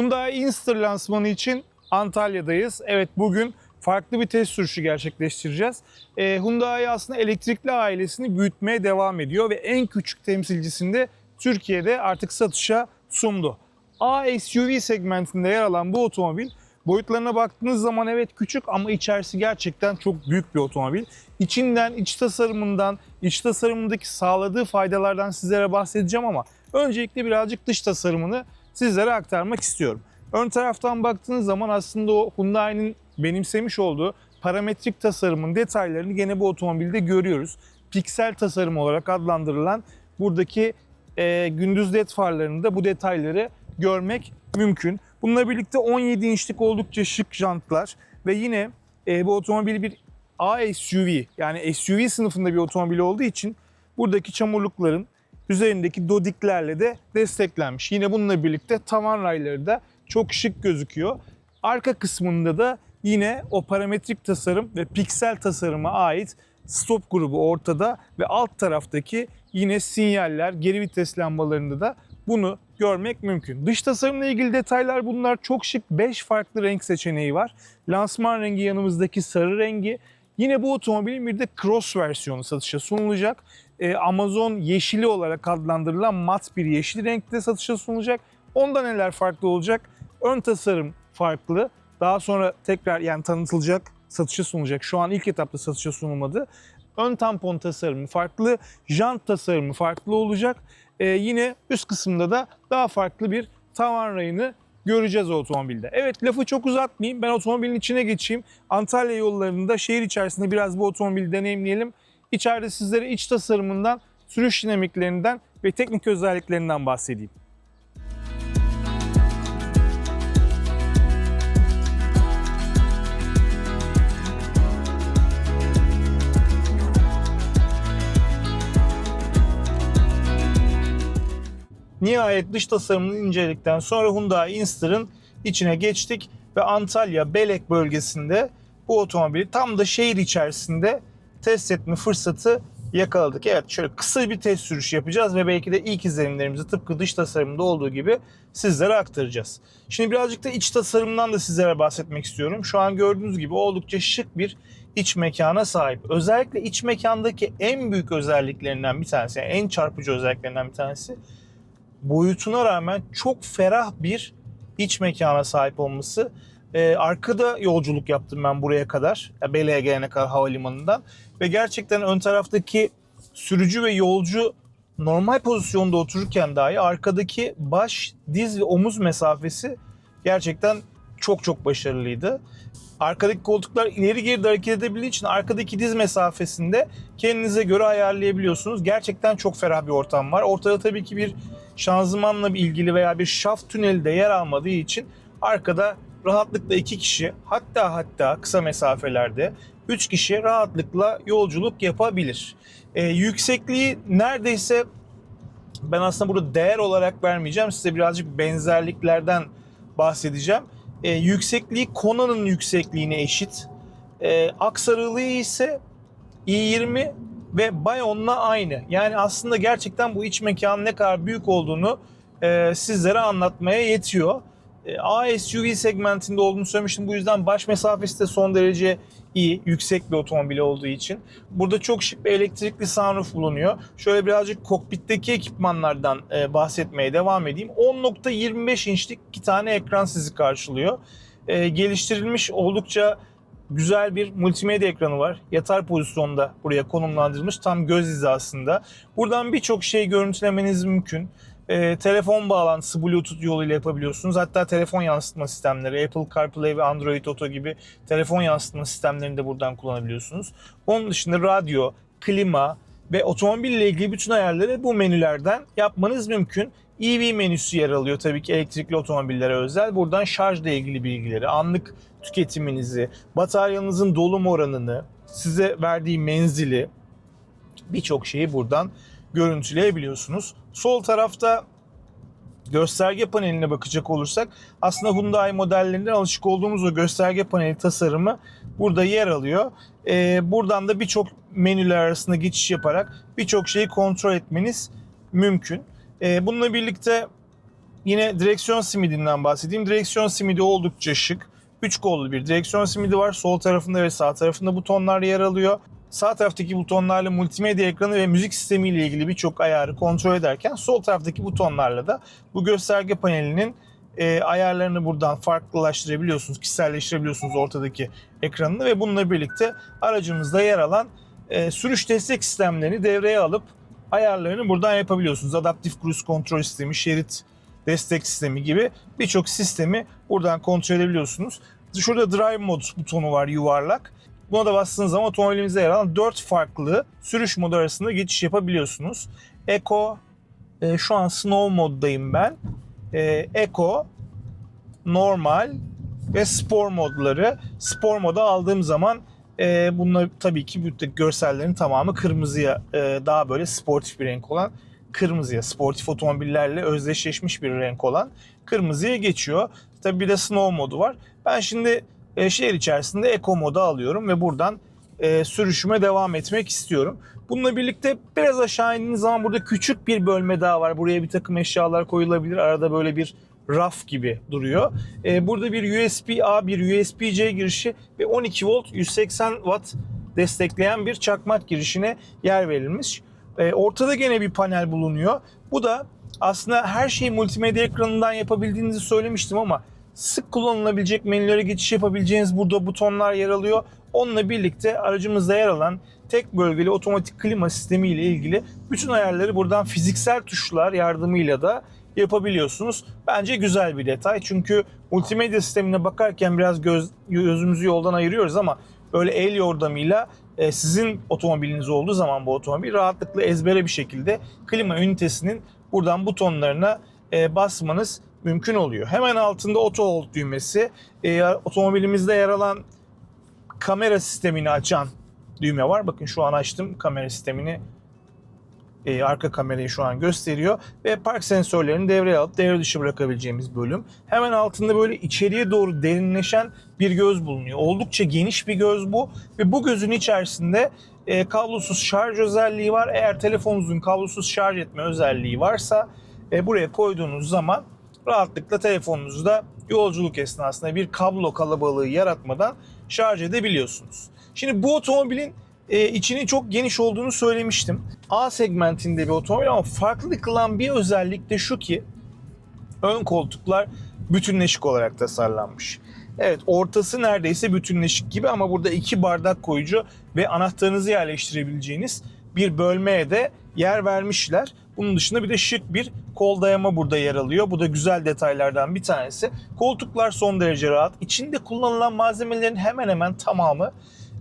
Hyundai Inster lansmanı için Antalya'dayız. Evet bugün farklı bir test sürüşü gerçekleştireceğiz. Ee, Hyundai aslında elektrikli ailesini büyütmeye devam ediyor ve en küçük temsilcisini de Türkiye'de artık satışa sundu. A SUV segmentinde yer alan bu otomobil boyutlarına baktığınız zaman evet küçük ama içerisi gerçekten çok büyük bir otomobil. İçinden, iç tasarımından, iç tasarımındaki sağladığı faydalardan sizlere bahsedeceğim ama öncelikle birazcık dış tasarımını sizlere aktarmak istiyorum. Ön taraftan baktığınız zaman aslında o Hyundai'nin benimsemiş olduğu parametrik tasarımın detaylarını gene bu otomobilde görüyoruz. Piksel tasarım olarak adlandırılan buradaki e, gündüz led farlarında bu detayları görmek mümkün. Bununla birlikte 17 inçlik oldukça şık jantlar ve yine e, bu otomobil bir A SUV yani SUV sınıfında bir otomobil olduğu için buradaki çamurlukların üzerindeki dodiklerle de desteklenmiş. Yine bununla birlikte tavan rayları da çok şık gözüküyor. Arka kısmında da yine o parametrik tasarım ve piksel tasarıma ait stop grubu ortada ve alt taraftaki yine sinyaller, geri vites lambalarında da bunu görmek mümkün. Dış tasarımla ilgili detaylar bunlar çok şık 5 farklı renk seçeneği var. Lansman rengi yanımızdaki sarı rengi. Yine bu otomobilin bir de cross versiyonu satışa sunulacak. Ee, Amazon yeşili olarak adlandırılan mat bir yeşil renkte satışa sunulacak. Onda neler farklı olacak? Ön tasarım farklı. Daha sonra tekrar yani tanıtılacak, satışa sunulacak. Şu an ilk etapta satışa sunulmadı. Ön tampon tasarımı farklı, jant tasarımı farklı olacak. Ee, yine üst kısımda da daha farklı bir tavan rayını göreceğiz o otomobilde. Evet lafı çok uzatmayayım. Ben otomobilin içine geçeyim. Antalya yollarında şehir içerisinde biraz bu otomobili deneyimleyelim. İçeride sizlere iç tasarımından, sürüş dinamiklerinden ve teknik özelliklerinden bahsedeyim. Nihayet dış tasarımını inceledikten sonra Hyundai Inster'ın içine geçtik ve Antalya Belek bölgesinde bu otomobili tam da şehir içerisinde test etme fırsatı yakaladık. Evet şöyle kısa bir test sürüşü yapacağız ve belki de ilk izlenimlerimizi tıpkı dış tasarımda olduğu gibi sizlere aktaracağız. Şimdi birazcık da iç tasarımdan da sizlere bahsetmek istiyorum. Şu an gördüğünüz gibi oldukça şık bir iç mekana sahip. Özellikle iç mekandaki en büyük özelliklerinden bir tanesi, yani en çarpıcı özelliklerinden bir tanesi boyutuna rağmen çok ferah bir iç mekana sahip olması. Ee, arkada yolculuk yaptım ben buraya kadar. Bele'ye gelene kadar havalimanından. Ve gerçekten ön taraftaki sürücü ve yolcu normal pozisyonda otururken dahi arkadaki baş, diz ve omuz mesafesi gerçekten çok çok başarılıydı. Arkadaki koltuklar ileri geri hareket edebildiği için arkadaki diz mesafesinde kendinize göre ayarlayabiliyorsunuz. Gerçekten çok ferah bir ortam var. Ortada tabii ki bir şanzımanla ilgili veya bir şaft tüneli de yer almadığı için arkada rahatlıkla iki kişi hatta hatta kısa mesafelerde 3 kişi rahatlıkla yolculuk yapabilir. Ee, yüksekliği neredeyse ben aslında burada değer olarak vermeyeceğim. Size birazcık benzerliklerden bahsedeceğim. Ee, yüksekliği Kona'nın yüksekliğine eşit. Ee, aksarılığı ise i20 ve Bayon'la aynı. Yani aslında gerçekten bu iç mekanın ne kadar büyük olduğunu e, sizlere anlatmaya yetiyor. E, A SUV segmentinde olduğunu söylemiştim. Bu yüzden baş mesafesi de son derece iyi, yüksek bir otomobil olduğu için. Burada çok şık bir elektrikli sunroof bulunuyor. Şöyle birazcık kokpitteki ekipmanlardan e, bahsetmeye devam edeyim. 10.25 inçlik iki tane ekran sizi karşılıyor. E, geliştirilmiş oldukça güzel bir multimedya ekranı var. Yatar pozisyonda buraya konumlandırılmış tam göz hizasında. Buradan birçok şey görüntülemeniz mümkün. Ee, telefon bağlantısı Bluetooth yoluyla yapabiliyorsunuz. Hatta telefon yansıtma sistemleri, Apple CarPlay ve Android Auto gibi telefon yansıtma sistemlerini de buradan kullanabiliyorsunuz. Onun dışında radyo, klima ve otomobille ilgili bütün ayarları bu menülerden yapmanız mümkün. EV menüsü yer alıyor tabii ki elektrikli otomobillere özel. Buradan şarjla ilgili bilgileri, anlık tüketiminizi, bataryanızın dolum oranını, size verdiği menzili birçok şeyi buradan görüntüleyebiliyorsunuz. Sol tarafta gösterge paneline bakacak olursak aslında Hyundai modellerinden alışık olduğumuz o gösterge paneli tasarımı burada yer alıyor. Ee, buradan da birçok menüler arasında geçiş yaparak birçok şeyi kontrol etmeniz mümkün. Ee, bununla birlikte yine direksiyon simidinden bahsedeyim. Direksiyon simidi oldukça şık. 3 kollu bir direksiyon simidi var. Sol tarafında ve sağ tarafında butonlar yer alıyor. Sağ taraftaki butonlarla multimedya ekranı ve müzik sistemi ile ilgili birçok ayarı kontrol ederken sol taraftaki butonlarla da bu gösterge panelinin e, ayarlarını buradan farklılaştırabiliyorsunuz, kişiselleştirebiliyorsunuz ortadaki ekranını ve bununla birlikte aracımızda yer alan e, sürüş destek sistemlerini devreye alıp ayarlarını buradan yapabiliyorsunuz. Adaptif Cruise Kontrol Sistemi, şerit destek sistemi gibi birçok sistemi buradan kontrol edebiliyorsunuz. Şurada Drive Mode butonu var yuvarlak. Buna da bastığınız zaman otomobilimizde yer alan 4 farklı sürüş modu arasında geçiş yapabiliyorsunuz. Eco, e, şu an Snow moddayım ben. E, Eco, Normal ve Spor modları. Spor moda aldığım zaman e, bunlar tabii ki bütün görsellerin tamamı kırmızıya e, daha böyle sportif bir renk olan kırmızıya, sportif otomobillerle özdeşleşmiş bir renk olan kırmızıya geçiyor. Tabii bir de snow modu var. Ben şimdi e, şehir içerisinde eco moda alıyorum ve buradan e, sürüşüme devam etmek istiyorum. Bununla birlikte biraz aşağı indiğiniz zaman burada küçük bir bölme daha var. Buraya bir takım eşyalar koyulabilir. Arada böyle bir raf gibi duruyor. E, burada bir USB-A, bir USB-C girişi ve 12 volt 180 watt destekleyen bir çakmak girişine yer verilmiş. E, ortada gene bir panel bulunuyor. Bu da aslında her şeyi multimedya ekranından yapabildiğinizi söylemiştim ama sık kullanılabilecek menülere geçiş yapabileceğiniz burada butonlar yer alıyor. Onunla birlikte aracımızda yer alan tek bölgeli otomatik klima sistemi ile ilgili bütün ayarları buradan fiziksel tuşlar yardımıyla da yapabiliyorsunuz. Bence güzel bir detay. Çünkü multimedya sistemine bakarken biraz göz, gözümüzü yoldan ayırıyoruz ama böyle el yordamıyla e, sizin otomobiliniz olduğu zaman bu otomobil rahatlıkla ezbere bir şekilde klima ünitesinin buradan butonlarına e, basmanız mümkün oluyor. Hemen altında auto hold düğmesi, e, otomobilimizde yer alan kamera sistemini açan düğme var. Bakın şu an açtım kamera sistemini e, arka kamerayı şu an gösteriyor ve park sensörlerini devreye alıp devre dışı bırakabileceğimiz bölüm. Hemen altında böyle içeriye doğru derinleşen bir göz bulunuyor. Oldukça geniş bir göz bu ve bu gözün içerisinde e, kablosuz şarj özelliği var. Eğer telefonunuzun kablosuz şarj etme özelliği varsa e, buraya koyduğunuz zaman rahatlıkla telefonunuzda yolculuk esnasında bir kablo kalabalığı yaratmadan şarj edebiliyorsunuz. Şimdi bu otomobilin e, içinin çok geniş olduğunu söylemiştim. A segmentinde bir otomobil ama farklı kılan bir özellik de şu ki ön koltuklar bütünleşik olarak tasarlanmış. Evet ortası neredeyse bütünleşik gibi ama burada iki bardak koyucu ve anahtarınızı yerleştirebileceğiniz bir bölmeye de yer vermişler. Bunun dışında bir de şık bir kol dayama burada yer alıyor. Bu da güzel detaylardan bir tanesi. Koltuklar son derece rahat. İçinde kullanılan malzemelerin hemen hemen tamamı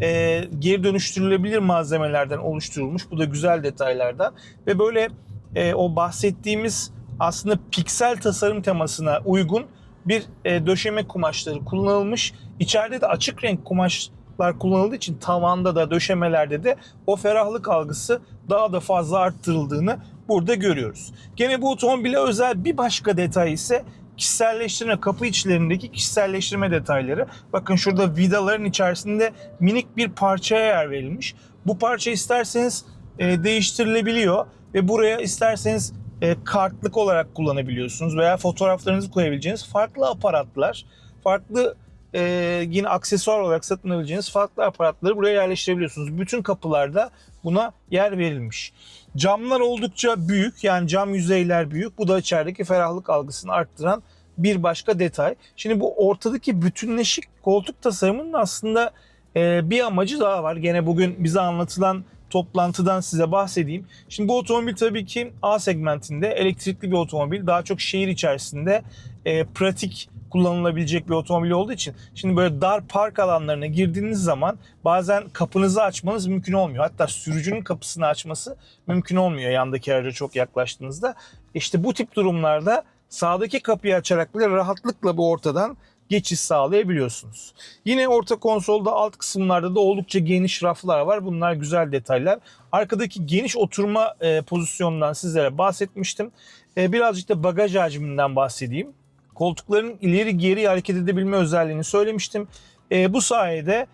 e, geri dönüştürülebilir malzemelerden oluşturulmuş. Bu da güzel detaylardan. Ve böyle e, o bahsettiğimiz aslında piksel tasarım temasına uygun bir e, döşeme kumaşları kullanılmış. İçeride de açık renk kumaşlar kullanıldığı için tavanda da döşemelerde de o ferahlık algısı daha da fazla arttırıldığını burada görüyoruz. Gene bu otomobile özel bir başka detay ise kişiselleştirme kapı içlerindeki kişiselleştirme detayları. Bakın şurada vidaların içerisinde minik bir parçaya yer verilmiş. Bu parça isterseniz e, değiştirilebiliyor ve buraya isterseniz e, kartlık olarak kullanabiliyorsunuz veya fotoğraflarınızı koyabileceğiniz farklı aparatlar, farklı e, yine aksesuar olarak satın alabileceğiniz farklı aparatları buraya yerleştirebiliyorsunuz. Bütün kapılarda buna yer verilmiş. Camlar oldukça büyük yani cam yüzeyler büyük. Bu da içerideki ferahlık algısını arttıran bir başka detay. Şimdi bu ortadaki bütünleşik koltuk tasarımının aslında e, bir amacı daha var. Gene bugün bize anlatılan toplantıdan size bahsedeyim. Şimdi bu otomobil tabii ki A segmentinde elektrikli bir otomobil. Daha çok şehir içerisinde e, pratik kullanılabilecek bir otomobil olduğu için şimdi böyle dar park alanlarına girdiğiniz zaman bazen kapınızı açmanız mümkün olmuyor. Hatta sürücünün kapısını açması mümkün olmuyor yandaki araca çok yaklaştığınızda. İşte bu tip durumlarda sağdaki kapıyı açarak bile rahatlıkla bu ortadan geçiş sağlayabiliyorsunuz. Yine orta konsolda alt kısımlarda da oldukça geniş raflar var. Bunlar güzel detaylar. Arkadaki geniş oturma e, pozisyonundan sizlere bahsetmiştim. E, birazcık da bagaj hacminden bahsedeyim. Koltukların ileri geri hareket edebilme özelliğini söylemiştim. E, bu sayede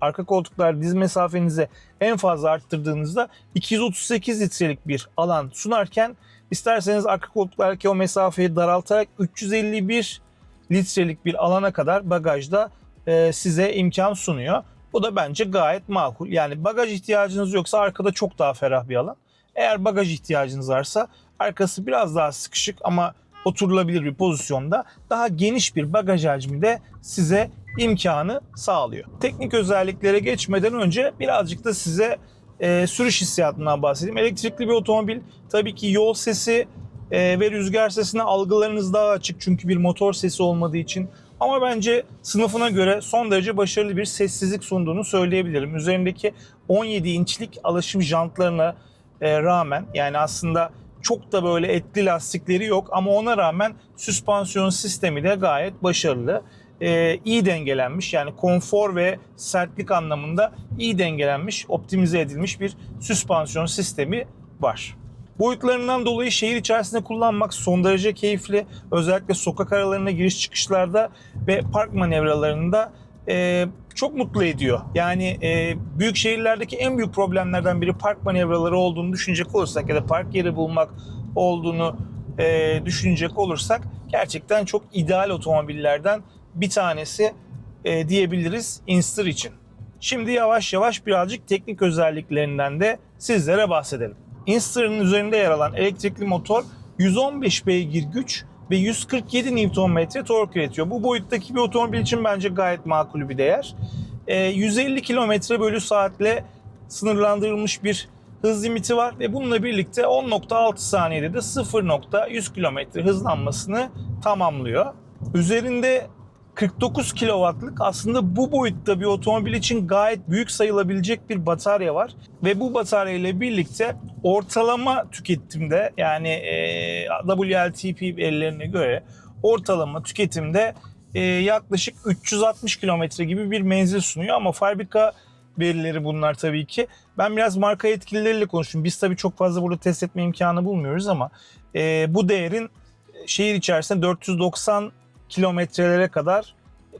arka koltuklar diz mesafenizi en fazla arttırdığınızda 238 litrelik bir alan sunarken İsterseniz arka koltuklardaki o mesafeyi daraltarak 351 litrelik bir alana kadar bagajda e, size imkan sunuyor. Bu da bence gayet makul. Yani bagaj ihtiyacınız yoksa arkada çok daha ferah bir alan. Eğer bagaj ihtiyacınız varsa arkası biraz daha sıkışık ama oturulabilir bir pozisyonda daha geniş bir bagaj hacmi de size imkanı sağlıyor. Teknik özelliklere geçmeden önce birazcık da size e, sürüş hissiyatından bahsedeyim. Elektrikli bir otomobil tabii ki yol sesi e, ve rüzgar sesine algılarınız daha açık çünkü bir motor sesi olmadığı için. Ama bence sınıfına göre son derece başarılı bir sessizlik sunduğunu söyleyebilirim. Üzerindeki 17 inçlik alışım jantlarına e, rağmen yani aslında çok da böyle etli lastikleri yok ama ona rağmen süspansiyon sistemi de gayet başarılı. E, iyi dengelenmiş yani konfor ve sertlik anlamında iyi dengelenmiş, optimize edilmiş bir süspansiyon sistemi var. Boyutlarından dolayı şehir içerisinde kullanmak son derece keyifli. Özellikle sokak aralarına giriş çıkışlarda ve park manevralarında e, çok mutlu ediyor. Yani e, büyük şehirlerdeki en büyük problemlerden biri park manevraları olduğunu düşünecek olursak ya da park yeri bulmak olduğunu e, düşünecek olursak gerçekten çok ideal otomobillerden bir tanesi e, diyebiliriz Inster için. Şimdi yavaş yavaş birazcık teknik özelliklerinden de sizlere bahsedelim. Inster'ın üzerinde yer alan elektrikli motor 115 beygir güç ve 147 Nm tork üretiyor. Bu boyuttaki bir otomobil için bence gayet makul bir değer. E, 150 km bölü saatle sınırlandırılmış bir hız limiti var ve bununla birlikte 10.6 saniyede de 0.100 km hızlanmasını tamamlıyor. Üzerinde 49 kW'lık aslında bu boyutta bir otomobil için gayet büyük sayılabilecek bir batarya var. Ve bu batarya ile birlikte ortalama tüketimde yani WLTP verilerine göre ortalama tüketimde yaklaşık 360 kilometre gibi bir menzil sunuyor ama fabrika verileri bunlar tabii ki. Ben biraz marka yetkilileriyle konuştum. Biz tabii çok fazla burada test etme imkanı bulmuyoruz ama bu değerin şehir içerisinde 490 kilometrelere kadar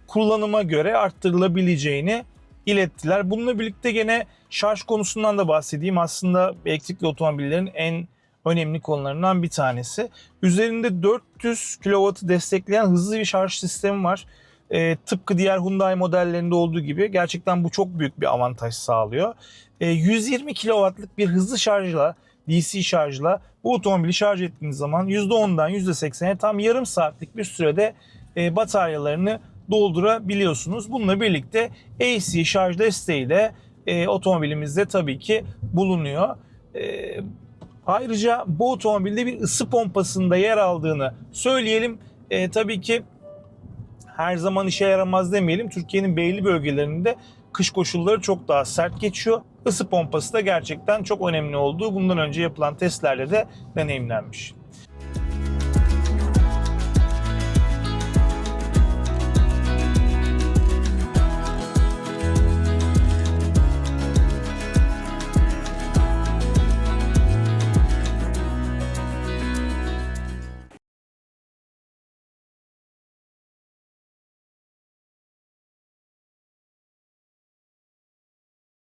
kullanıma göre arttırılabileceğini ilettiler. Bununla birlikte gene şarj konusundan da bahsedeyim. Aslında elektrikli otomobillerin en önemli konularından bir tanesi. Üzerinde 400 kW'ı destekleyen hızlı bir şarj sistemi var. E, tıpkı diğer Hyundai modellerinde olduğu gibi gerçekten bu çok büyük bir avantaj sağlıyor. E, 120 kW'lık bir hızlı şarjla DC şarjla bu otomobili şarj ettiğiniz zaman %10'dan %80'e tam yarım saatlik bir sürede e, bataryalarını doldurabiliyorsunuz. Bununla birlikte AC şarj desteği de e, otomobilimizde tabii ki bulunuyor. E, ayrıca bu otomobilde bir ısı pompasında yer aldığını söyleyelim. E, tabii ki her zaman işe yaramaz demeyelim. Türkiye'nin belli bölgelerinde kış koşulları çok daha sert geçiyor. Isı pompası da gerçekten çok önemli olduğu bundan önce yapılan testlerde de deneyimlenmiş.